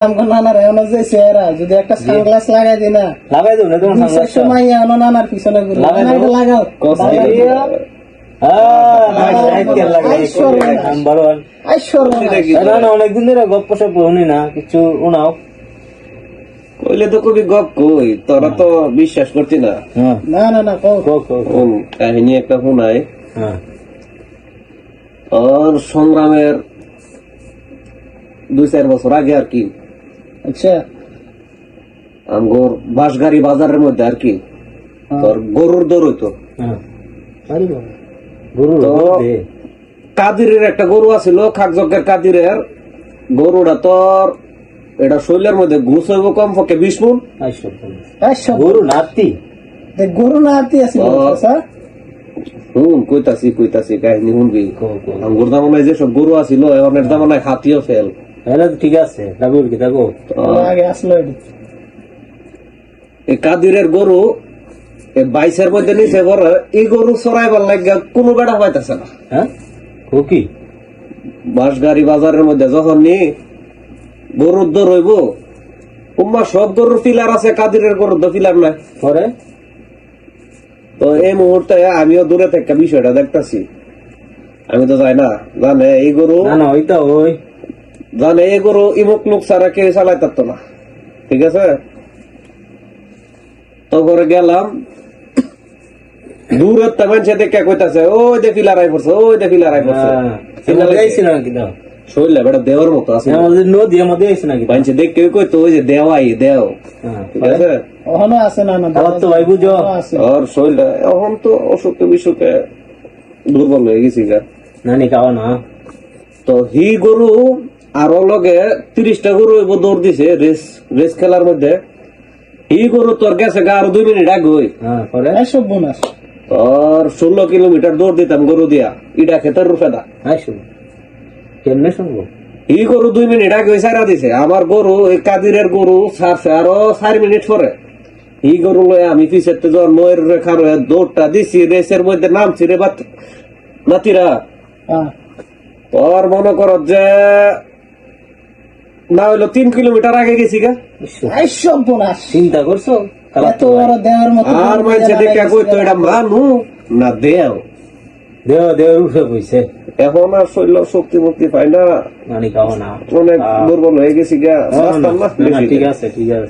আমগো নানার এমন যে চেহারা যদি একটা সানগ্লাস লাগাই দি না লাগাই দেবো না তোমার এমন নানার পিছনে ঘুরে। লাগাই না, লাগাও। কষ্ট। হ্যাঁ। না, না, অনেকদিন ধরে গপ্প সপ্প শুনি না কিছু উনাও কইলে তো কবি গপ কই তোরা তো বিশ্বাস করতি না। হ্যাঁ। না না না। কোন কাহিনী একটা শোনাই। হ্যাঁ। আর সংগ্রামের দুই চার বছর আগে আর কি আচ্ছা। আমগোর বাঁশগাড়ি বাজারের মধ্যে আর কি। তোর গরুর দর হইতো। হ্যাঁ। তো- কাদিরের একটা গরু আছিল খাকজকের কাদিরের। গরুটা তোর এটা শৈলের মধ্যে ঘুষ হইব কম পক্ষে বিশ মুন। গরু। নাতি। গরু না আতি আছে ও। হুন কইতাছি কইতাছি কাহিনী শুনবি। আমগোর দামনায় যে সব গরু আছিল এমনের দামনায় হাতিও ফেল। তাহলে তো ঠিক আছে ডাবুল কি থাকো আগে আসলো এই কাদিরের গরু বাইশের মধ্যে নিচে বড় এই গরু চড়াইবার লাগে কোনো বেড়া পাইতেছে না। হ্যাঁ? কি বাঁশ গাড়ি বাজারের মধ্যে যখন নি গরুর দর হইব উম্মা সব গরুর পিলার আছে কাদিরের গরুর তো পিলার নাই। পরে? তো এই মুহূর্তে আমিও দূরে থেকে বিষয়টা দেখতাছি। আমি তো যাই না জানে এই গরু না না ওই তো ওই। জানে এই গরু ইমুক লোক ছাড়া কেউ চালাই না। ঠিক আছে? তারপরে গেলাম। দূরের তে মানুষে দেখে কইতাছে ওই দে পিলার পড়ছে ওই দে পিলার পড়ছে। হ্যাঁ নাকি দাও? শরীরে বেটা দেওয়ার মতো আছে। আমাদের নদী আমাদের আইছি নাকি মানুষে দেখে কইতো ওই যে দেওয়াই দেও। হ্যাঁ ঠিক আছে? ওখানে আছে না না তো ভাই বুঝো। আর শরীরটা এখন তো অসুখে বিসুখে দুর্বল হয়ে গেছি গা। নানি খাওয়া না? তো হি গরু আরও লগে তিরিশটা গরু এবার দৌড় দিছে রেস রেস খেলার মধ্যে। হি গরু তোর গেছে গা আরও দুই মিনিট আগে হই। হ্যাঁ সব বোনাস। তোর ষোলো কিলোমিটার দৌড় দিতাম গরু দিয়া। ইটা খেতের রূপে দা। আইসো কেমনে শুনব? হি গরু দুই মিনিট আগে সারা দিছে। আমার গরু এই কাদিরের গরু ছাড়ছে আরও চার মিনিট পরে। হি গরু লয়ে আমি পিছের তে যখন ময়ের রেখার হয়ে দৌড়টা দিছি রেসের মধ্যে নামছি রে বাত নাতিরা হ্যাঁ। তোর মনে কর যে না হইল তিন কিলোমিটার আগে গেছি গা। চিন্তা করছ? এত বড় দেওয়ার মতো আর দিয়ে দেখে কই তো এটা মানু না দেও? উঠে এখন আর শৈল শক্তি মুক্তি পাই না। অনেক দুর্বল হয়ে গেছি গা। আছে ঠিক আছে।